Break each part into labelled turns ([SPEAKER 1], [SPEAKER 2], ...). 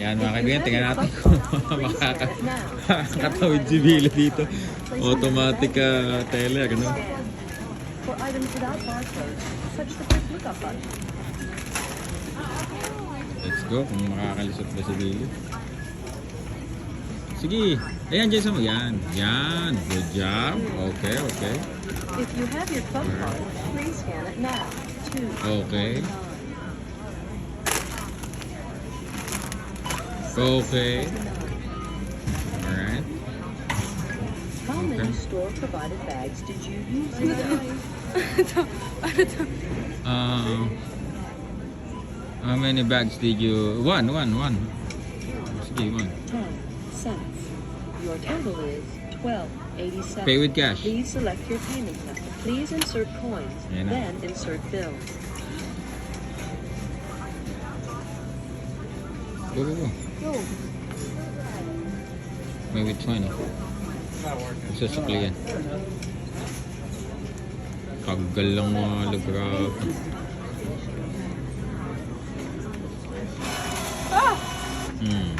[SPEAKER 1] Yan mga kaibigan, tingnan natin kung makaka- makakatawid si Billy dito. Automatic uh, teller, ano?
[SPEAKER 2] For items without barcode, touch the quick lookup button.
[SPEAKER 1] Let's go, kung makakalisot ba si Billy. Sige, ayan, Jason mo. Yan, yan. Good job. Okay, okay.
[SPEAKER 2] If you have your club card, please scan it now.
[SPEAKER 1] Okay. Okay. Alright.
[SPEAKER 2] How many store-provided bags did you use?
[SPEAKER 1] Uh, how many bags did you... One, one, one. Sige, one.
[SPEAKER 2] Ten cents. Your total is twelve eighty-seven.
[SPEAKER 1] Pay with cash.
[SPEAKER 2] Please select your payment method. Please insert coins,
[SPEAKER 1] na.
[SPEAKER 2] then insert bills.
[SPEAKER 1] Go, go,
[SPEAKER 2] go.
[SPEAKER 1] May with 20. Susukli yan. Kagal lang mga grabe. Hmm.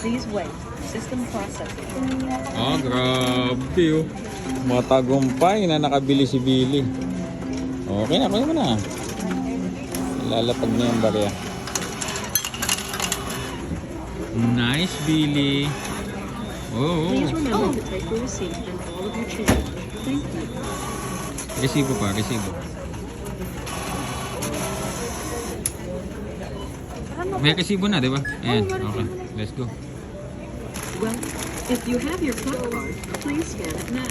[SPEAKER 2] Please wait. System processing.
[SPEAKER 1] Ah, grabe oh. Matagumpay na nakabili si Billy. Okay na, kuya mo na. Lalapag na yung barya. Nice, Billy. Oh,
[SPEAKER 2] Please
[SPEAKER 1] oh.
[SPEAKER 2] remember to take your receipt and all of your change. Thank you.
[SPEAKER 1] Resibo pa, resibo. May resibo na, di ba? Ayan, okay. Let's go.
[SPEAKER 2] Well, if you have your club card, please scan it now.